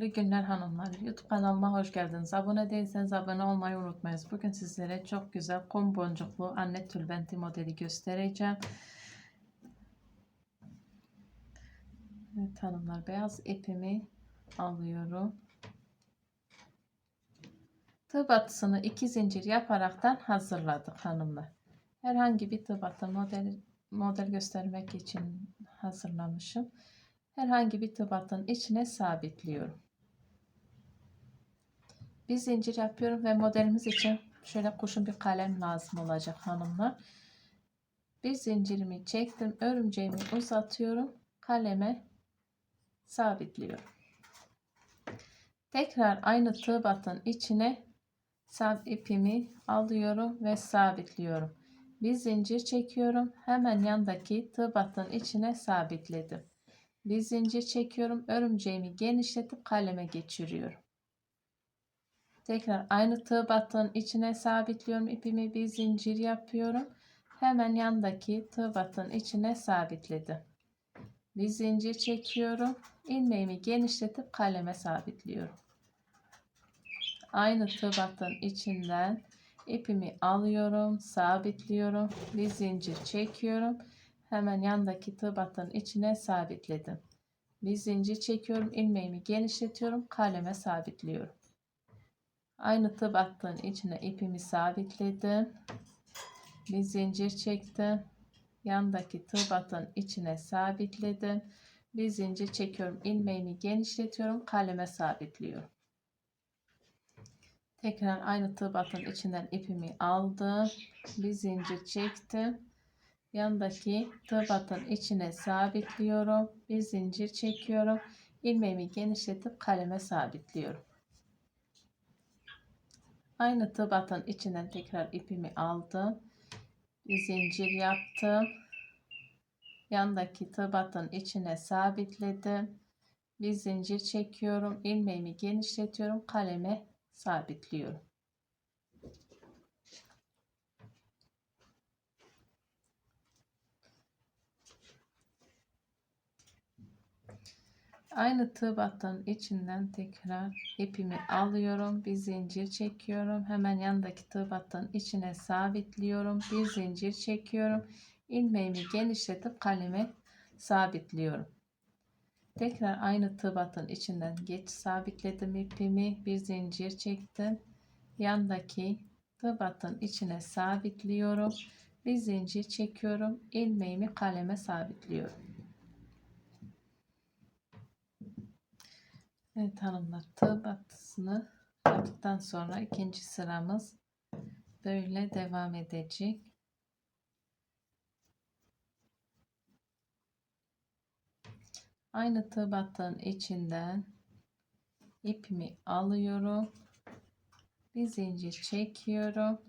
Hayırlı günler hanımlar. YouTube kanalıma hoş geldiniz. Abone değilseniz abone olmayı unutmayınız. Bugün sizlere çok güzel kum boncuklu anne tülbenti modeli göstereceğim. Evet hanımlar beyaz ipimi alıyorum. Tığ batısını iki zincir yaparaktan hazırladık hanımlar. Herhangi bir tığ batı model, model göstermek için hazırlamışım herhangi bir tıbatın içine sabitliyorum. Bir zincir yapıyorum ve modelimiz için şöyle kuşun bir kalem lazım olacak hanımlar. Bir zincirimi çektim. Örümceğimi uzatıyorum. Kaleme sabitliyorum. Tekrar aynı tığ batın içine sab ipimi alıyorum ve sabitliyorum. Bir zincir çekiyorum. Hemen yandaki tığ batın içine sabitledim. Bir zincir çekiyorum. Örümceğimi genişletip kaleme geçiriyorum. Tekrar aynı tığ battığın içine sabitliyorum. ipimi bir zincir yapıyorum. Hemen yandaki tığ battığın içine sabitledim. Bir zincir çekiyorum. ilmeğimi genişletip kaleme sabitliyorum. Aynı tığ battığın içinden ipimi alıyorum, sabitliyorum. Bir zincir çekiyorum Hemen yandaki tığ battığın içine sabitledim. Bir zincir çekiyorum. ilmeğimi genişletiyorum. Kaleme sabitliyorum. Aynı tığ battığın içine ipimi sabitledim. Bir zincir çektim. Yandaki tığ battığın içine sabitledim. Bir zincir çekiyorum. ilmeğimi genişletiyorum. Kaleme sabitliyorum. Tekrar aynı tığ battığın içinden ipimi aldım. Bir zincir çektim Yandaki tığ içine sabitliyorum. Bir zincir çekiyorum. ilmeğimi genişletip kaleme sabitliyorum. Aynı tığ içinden tekrar ipimi aldım. Bir zincir yaptım. Yandaki tığ içine sabitledim. Bir zincir çekiyorum. ilmeğimi genişletiyorum. Kaleme sabitliyorum. Aynı tığ battığın içinden tekrar ipimi alıyorum. Bir zincir çekiyorum. Hemen yanındaki tığ battığın içine sabitliyorum. Bir zincir çekiyorum. ilmeğimi genişletip kaleme sabitliyorum. Tekrar aynı tığ battığın içinden geç sabitledim ipimi. Bir zincir çektim. Yandaki tığ battığın içine sabitliyorum. Bir zincir çekiyorum. ilmeğimi kaleme sabitliyorum. Evet hanımlar tığ yaptıktan sonra ikinci sıramız böyle devam edecek. Aynı tığ battığın içinden ipimi alıyorum. Bir zincir çekiyorum.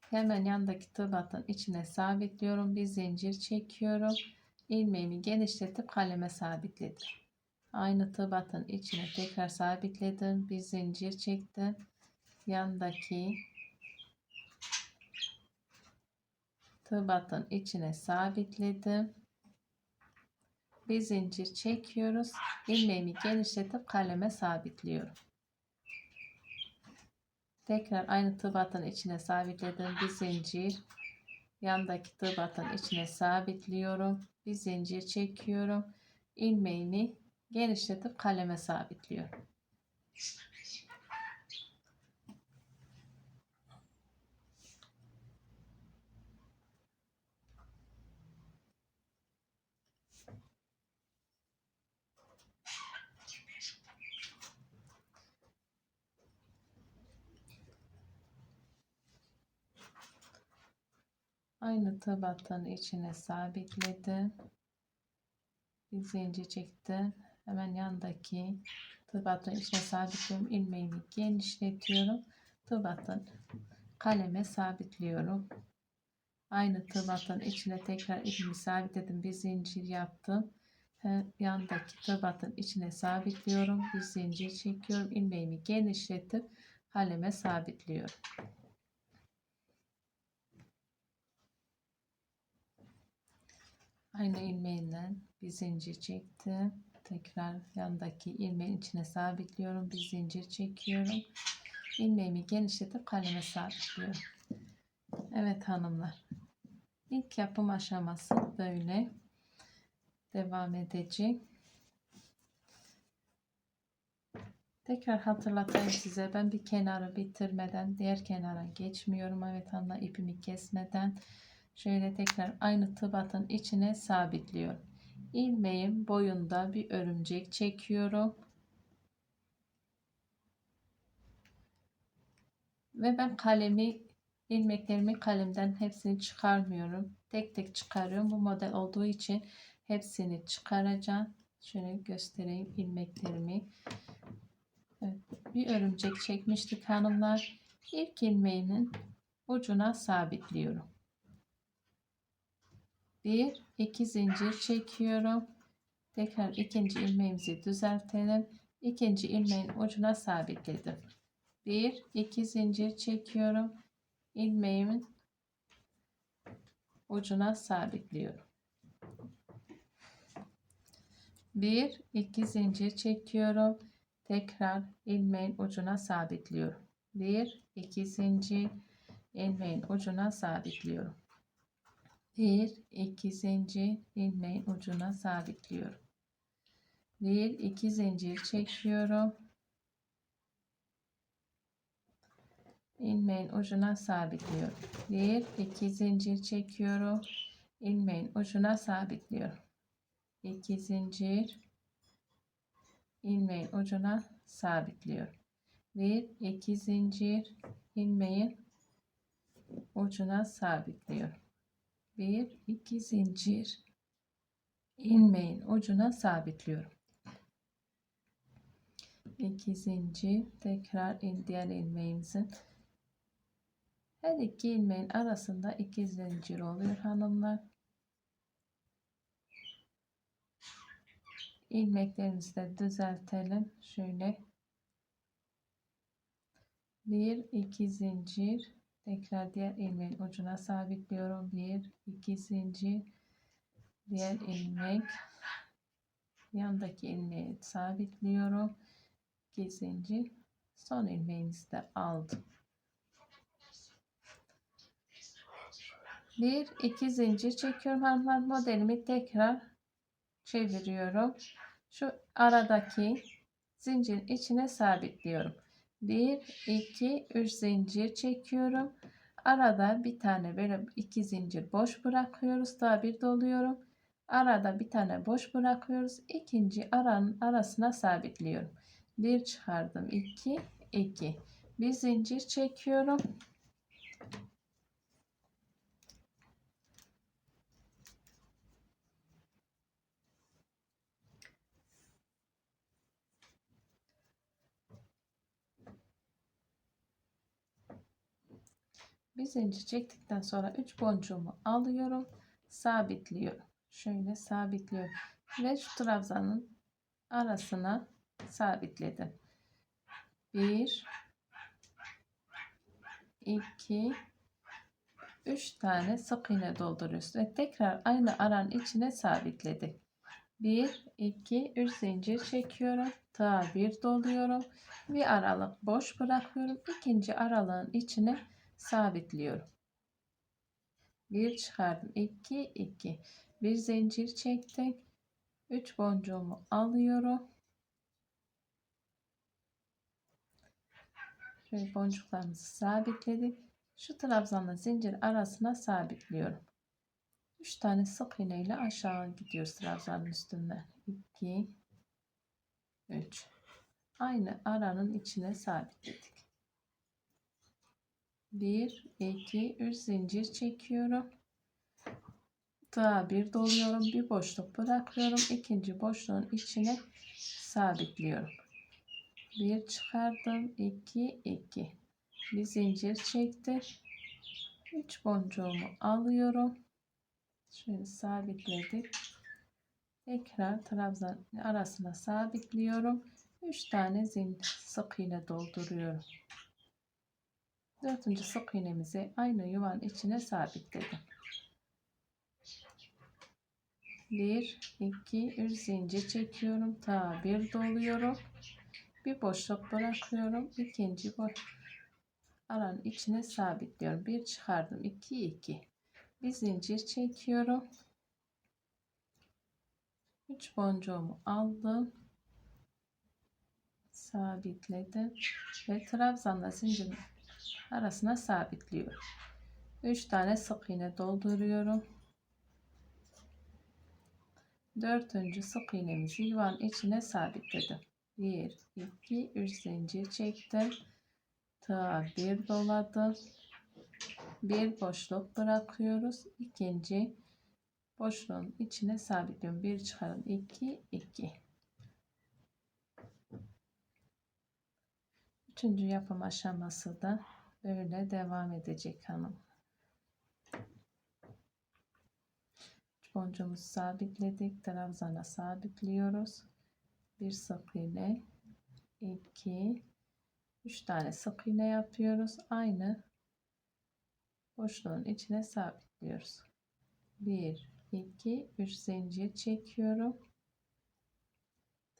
Hemen yandaki tığ battığın içine sabitliyorum. Bir zincir çekiyorum. ilmeğimi genişletip kaleme sabitledim. Aynı tığ batın içine tekrar sabitledim. Bir zincir çektim. Yandaki tığ batın içine sabitledim. Bir zincir çekiyoruz. ilmeğimi genişletip kaleme sabitliyorum. Tekrar aynı tığ batın içine sabitledim. Bir zincir yandaki tığ batın içine sabitliyorum. Bir zincir çekiyorum. ilmeğini genişletip kaleme sabitliyorum. Aynı tabattan içine sabitledim. Bir zincir çektim. Hemen yandaki tığ içine sabitliyorum. ilmeğimi genişletiyorum. Tığ kaleme sabitliyorum. Aynı tığ içine tekrar ipimi sabitledim. Bir zincir yaptım. Yandaki tığ içine sabitliyorum. Bir zincir çekiyorum. ilmeğimi genişletip kaleme sabitliyorum. Aynı ilmeğinden bir zincir çektim Tekrar yandaki ilmeğin içine sabitliyorum. Bir zincir çekiyorum. İlmeğimi genişletip kaleme sabitliyorum. Evet hanımlar. İlk yapım aşaması böyle devam edecek. Tekrar hatırlatayım size. Ben bir kenarı bitirmeden diğer kenara geçmiyorum. Evet anla ipimi kesmeden şöyle tekrar aynı tıbatın içine sabitliyorum. İlmeğin boyunda bir örümcek çekiyorum. Ve ben kalemi ilmeklerimi kalemden hepsini çıkarmıyorum. Tek tek çıkarıyorum. Bu model olduğu için hepsini çıkaracağım. Şöyle göstereyim ilmeklerimi. Evet, bir örümcek çekmiştik hanımlar. İlk ilmeğinin ucuna sabitliyorum. Bir, iki zincir çekiyorum. Tekrar ikinci ilmeğimizi düzeltelim. İkinci ilmeğin ucuna sabitledim. Bir, iki zincir çekiyorum. İlmeğimin ucuna sabitliyorum. Bir, iki zincir çekiyorum. Tekrar ilmeğin ucuna sabitliyorum. Bir, iki zincir ilmeğin ucuna sabitliyorum. Bir, iki zincir ilmeğin ucuna sabitliyorum. Bir, iki zincir çekiyorum. ilmeğin ucuna sabitliyorum. Bir, iki zincir çekiyorum. ilmeğin ucuna sabitliyorum. İki zincir ilmeğin ucuna sabitliyorum. Bir, iki zincir ilmeğin ucuna sabitliyorum. Bir, iki zincir ilmeğin ucuna sabitliyorum. İki zincir tekrar diğer ilmeğimizin her iki ilmeğin arasında iki zincir oluyor hanımlar. ilmeklerimizi de düzeltelim. Şöyle bir iki zincir tekrar diğer ilmeğin ucuna sabitliyorum. Bir iki zincir diğer ilmek yandaki ilmeği sabitliyorum. 2 zincir son ilmeğimizi de aldım. Bir iki zincir çekiyorum hanımlar modelimi tekrar çeviriyorum. Şu aradaki zincirin içine sabitliyorum. 1 2 3 zincir çekiyorum. Arada bir tane böyle iki zincir boş bırakıyoruz. Daha bir doluyorum. Arada bir tane boş bırakıyoruz. İkinci aranın arasına sabitliyorum. Bir çıkardım. 2 2 bir zincir çekiyorum. Bir zincir çektikten sonra 3 boncuğumu alıyorum. Sabitliyorum. Şöyle sabitliyorum. Ve şu trabzanın arasına sabitledim. 1 2 3 tane sık iğne dolduruyoruz ve tekrar aynı aranın içine sabitledik. 1 2 3 zincir çekiyorum. Tığa bir doluyorum. Bir aralık boş bırakıyorum. İkinci aralığın içine sabitliyorum. Bir çıkardım. 2 2 bir zincir çektim. 3 boncuğumu alıyorum. Şöyle boncuklarımızı sabitledik. Şu trabzanla zincir arasına sabitliyorum. 3 tane sık iğne ile aşağı gidiyoruz trabzanın üstünden. 2 3 Aynı aranın içine sabitledik. 1 2 3 zincir çekiyorum. Daha bir doluyorum. Bir boşluk bırakıyorum. ikinci boşluğun içine sabitliyorum. Bir çıkardım. 2 2 bir zincir çektim. 3 boncuğumu alıyorum. Şöyle sabitledik. Tekrar trabzan arasına sabitliyorum. 3 tane zincir sık iğne dolduruyorum. Dördüncü sık iğnemizi aynı yuvanın içine sabitledim. 1 2 3 zincir çekiyorum. Ta bir doluyorum. Bir boşluk bırakıyorum. İkinci boş aranın içine sabitliyorum. Bir çıkardım. 2 2 bir zincir çekiyorum. 3 boncuğumu aldım. Sabitledim. Ve trabzanla zincirin arasına sabitliyorum. 3 tane sık iğne dolduruyorum. Dördüncü sık iğnemizi yuvanın içine sabitledim. 1 2 3 zincir çektim. Ta bir doladım bir boşluk bırakıyoruz. İkinci boşluğun içine sabitliyorum. Bir çıkarım 2 2 üçüncü yapım aşaması da böyle devam edecek hanım. Üç boncuğumuzu sabitledik. Trabzana sabitliyoruz. Bir sık iğne. 2 3 tane sık iğne yapıyoruz. Aynı boşluğun içine sabitliyoruz. 1 2 3 zincir çekiyorum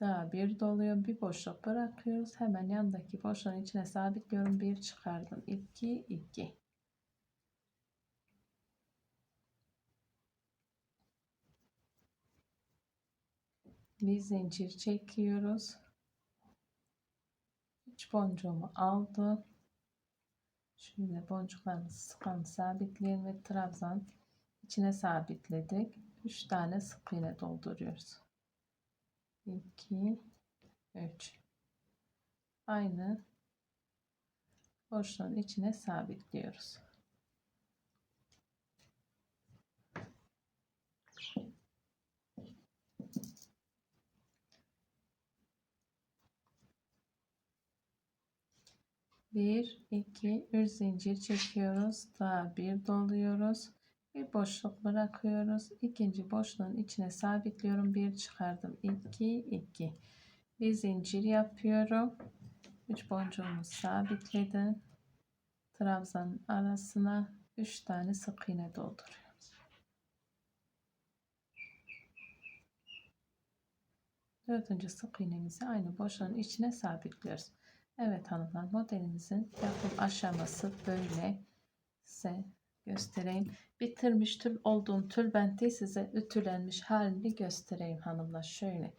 daha bir doluyor bir boşluk bırakıyoruz. Hemen yandaki boşluğun içine sabitliyorum. Bir çıkardım. 2 2 bir zincir çekiyoruz. 3 boncuğumu aldım. Şöyle boncuklarımızı sıkalım sabitleyelim ve trabzan içine sabitledik. 3 tane sık iğne dolduruyoruz 2 3 aynı. Boşluğun içine sabitliyoruz bir iki üç zincir çekiyoruz. Daha bir doluyoruz bir boşluk bırakıyoruz. İkinci boşluğun içine sabitliyorum. Bir çıkardım. 2 2 bir zincir yapıyorum. 3 boncuğumu sabitledim. Trabzanın arasına 3 tane sık iğne dolduruyorum. Dördüncü sık iğnemizi aynı boşluğun içine sabitliyoruz. Evet hanımlar modelimizin yapım aşaması böyle. Size göstereyim. Bitirmiş tül olduğum tülbenti size ütülenmiş halini göstereyim hanımlar. Şöyle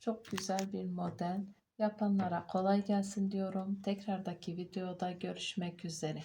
çok güzel bir model. Yapanlara kolay gelsin diyorum. Tekrardaki videoda görüşmek üzere.